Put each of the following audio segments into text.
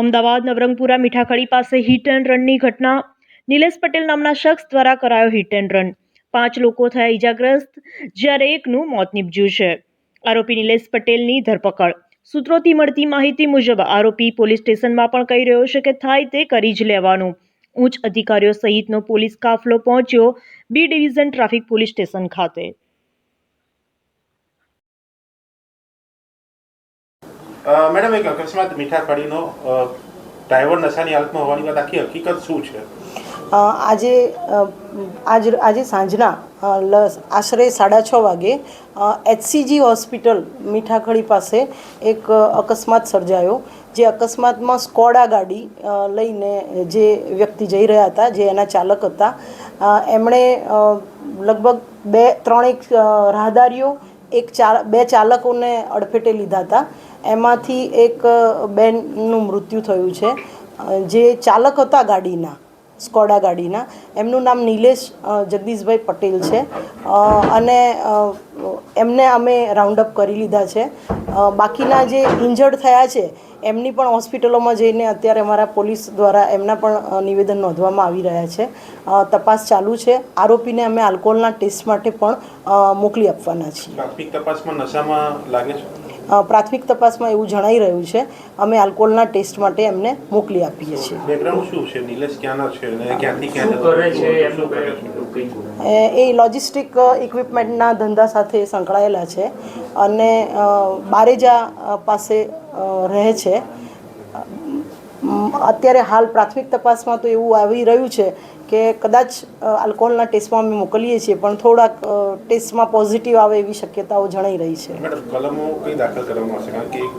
અમદાવાદ નવરંગપુરા મીઠાખડી પાસે hit and રનની ઘટના. નિલેશ પટેલ નામના શખ્સ દ્વારા કરાયો હિટ એન્ડ રન પાંચ લોકો થયા ઈજાગ્રસ્ત, જ્યારે એકનું મોત નીપજ્યું છે. આરોપી નિલેશ પટેલની ધરપકડ. સૂત્રોથી મળતી માહિતી મુજબ, આરોપી પોલીસ સ્ટેશનમાં પણ કહી રહ્યો છે કે થાય તે કરી જ લેવાનું. ઉચ્ચ અધિકારીઓ સહિતનો પોલીસ કાફલો પહોંચ્યો B division traffic police station ખાતે. મેડમ, એક અકસ્માત મીઠા કડીનો ડ્રાઈવર નશાની હાલતમાં હોવાની વાત આખી હકીકત શું છે? આજે આજ, આજે સાંજના આશરે સાડા છ વાગે એચસીજી હોસ્પિટલ મીઠાખડી પાસે એક અકસ્માત સર્જાયો, જે અકસ્માતમાં સ્કોડા ગાડી લઈને જે વ્યક્તિ જઈ રહ્યા હતા, જે એના ચાલક હતા એમણે લગભગ બે, ત્રણેક રાહદારીઓ, એક ચા બે ચાલકોને અડફેટે લીધા હતા. એમાંથી એક બેનનું મૃત્યુ થયું છે. જે ચાલક હતા ગાડીના, સ્કોડા ગાડીના, એમનું નામ નિલેશ જગદીશભાઈ પટેલ છે. અને એમને અમે રાઉન્ડ અપ કરી લીધા છે. બાકીના જે ઇન્જર્ડ થયા છે, એમની પણ હોસ્પિટલોમાં જઈને અત્યારે અમારા પોલીસ દ્વારા એમના પણ નિવેદન નોંધવામાં આવી રહ્યા છે. તપાસ ચાલુ છે. આરોપીને અમે આલ્કોહોલના ટેસ્ટ માટે પણ મોકલી આપવાના છીએ. તપાસમાં નશામાં લાગે છે? પ્રાથમિક તપાસમાં એવું જણાઈ રહ્યું છે અમે આલ્કોહોલના ટેસ્ટ માટે એમને મોકલી આપીએ છીએ. બેકગ્રાઉન્ડ શું છે? નિલેશ ક્યાંના છે અને ક્યાંથી ક્યાં કરે છે શું એમનું કરે કઈ છે? એવું કંઈ એ લોજિસ્ટિક ઇક્વિપમેન્ટના ધંધા સાથે સંકળાયેલા છે અને બારેજા પાસે રહે છે. અત્યારે હાલ પ્રાથમિક તપાસમાં તો એવું આવી રહ્યું છે કે કદાચ આલ્કોહોલના ટેસ્ટમાં અમે મોકલીએ છીએ પણ થોડાક ટેસ્ટમાં પોઝિટિવ આવે એવી શક્યતાઓ જણાઈ રહી છે. કલમો કઈ દાખલ કરવામાં આવશે? કારણ કે એક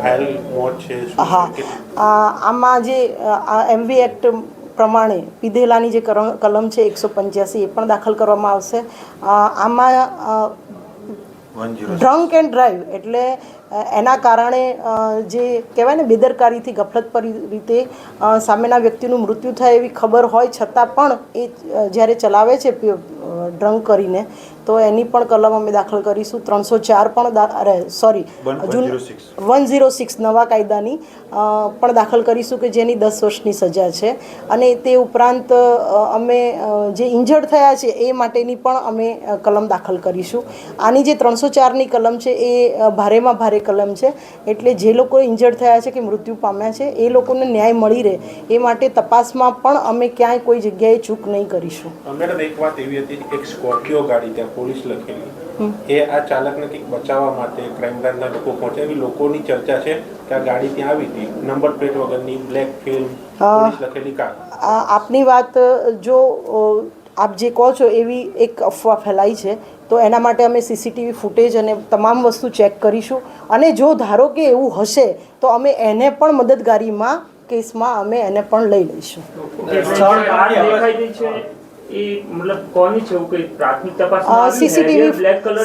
ઘાયલ મોત છે શું હા. આમાં જે એમવી એક્ટ પ્રમાણે પીધેલાની જે કલમ છે એકસો પંચ્યાસી એ પણ દાખલ કરવામાં આવશે. આમાં ડ્રંક એન્ડ ડ્રાઈવ એટલે એના કારણે જે કહેવાય ને બેદરકારીથી ગફલતભરી રીતે સામેના વ્યક્તિનું મૃત્યુ થાય એવી ખબર હોય છતાં પણ એ જ્યારે ચલાવે છે ડ્રંક કરીને તો એની પણ કલમ અમે દાખલ કરીશું. ત્રણસો ચાર પણ અરે sorry June one zero six નવા કાયદાની પણ દાખલ કરીશું કે જેની દસ વર્ષની સજા છે. અને તે ઉપરાંત અમે જે ઇન્જર્ડ થયા છે એ માટેની પણ અમે કલમ દાખલ કરીશું. આની જે ત્રણસો ચારની કલમ છે એ ભારેમાં ભારે કલમ છે. એટલે જે લોકો ઇન્જર્ડ થયા છે કે મૃત્યુ પામ્યા છે એ લોકોને ન્યાય મળી રહે. એ માટે તપાસમાં પણ અમે ક્યાંય કોઈ જગ્યાએ ચૂક નહીં કરીશું. મેડમ એક વાત એવી હતી એક સ્કોર્પિયો ગાડી ત્યાં પોલીસ લખેલી એ આ ચાલકને કંઈક બચાવવા માટે ક્રાઇમ બ્રાન્ચના લોકો પહોંચે એવી લોકોની ચર્ચા છે કે આ ગાડી ત્યાં આવી હતી નંબર પ્લેટ વગરની બ્લેક ફિલ્મ પોલીસ લખેલી કાર આ આપની વાત જો આપ જે કહો છો એવી એક અફવા ફેલાઈ છે તો એના માટે અમે સીસીટીવી ફૂટેજ અને તમામ વસ્તુ ચેક કરીશું અને જો ધારો કે એવું હશે તો અમે એને પણ મદદગારીમાં કેસમાં અમે એને પણ લઈ લઈશું સીસીટીવી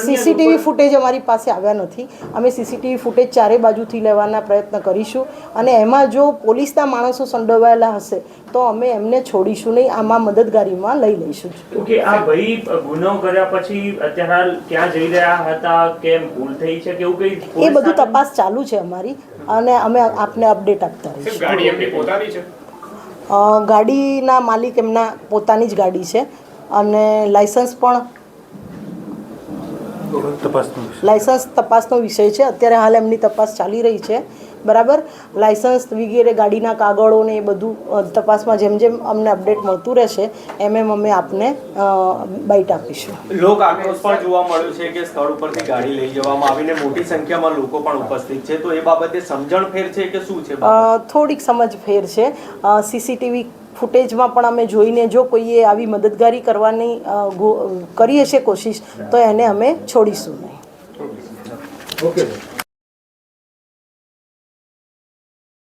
સીસીટીવી ફૂટેજ અમારી પાસે આવ્યા નથી. અમે સીસીટીવી ફૂટેજ ચારે બાજુથી લેવાના પ્રયત્ન કરીશું અને એમાં જો પોલીસના માણસો સંડોવાયેલા હશે તો અમે એમને છોડીશું નહીં આમાં મદદગારીમાં લઈ લઈશું. ઓકે આ ભાઈ ગુનો કર્યા પછી અત્યારે હાલ ક્યાં જઈ રહ્યા હતા કેમ ભૂલ થઈ છે કે એવું કઈ એ બધું તપાસ ચાલુ છે અમારી અને અમે આપને અપડેટ આપતા રહીશું. ગાડી એમની પોતાની છે? ગાડીના માલિક એમના પોતાની જ ગાડી છે અને લાઇસન્સ પણ લાયસન્સ તપાસનો વિષય છે. અત્યારે હાલ એમની તપાસ ચાલી રહી છે. બરાબર? લાયસન્સ વગેરે ગાડીના કાગળો ને એ બધું તપાસમાં જેમ જેમ અમને અપડેટ મળતું રહેશે એમ એમ અમે આપને બાઇટ આપીશું. લોક આક્રોશ પણ જોવા મળ્યો છે કે સ્થળ ઉપરથી ગાડી લઈ જવામાં આવીને મોટી સંખ્યામાં લોકો પણ ઉપસ્થિત છે. તો એ બાબતે સમજણ ફેર છે કે શું છે થોડીક સમજ ફેર છે. સીસીટીવી ફૂટેજમાં પણ અમે જોઈને જો કોઈએ આવી મદદગારી કરવાની કરીએ છીએ કોશિશ, તો એને અમે છોડીશું નહીં. ઓકે.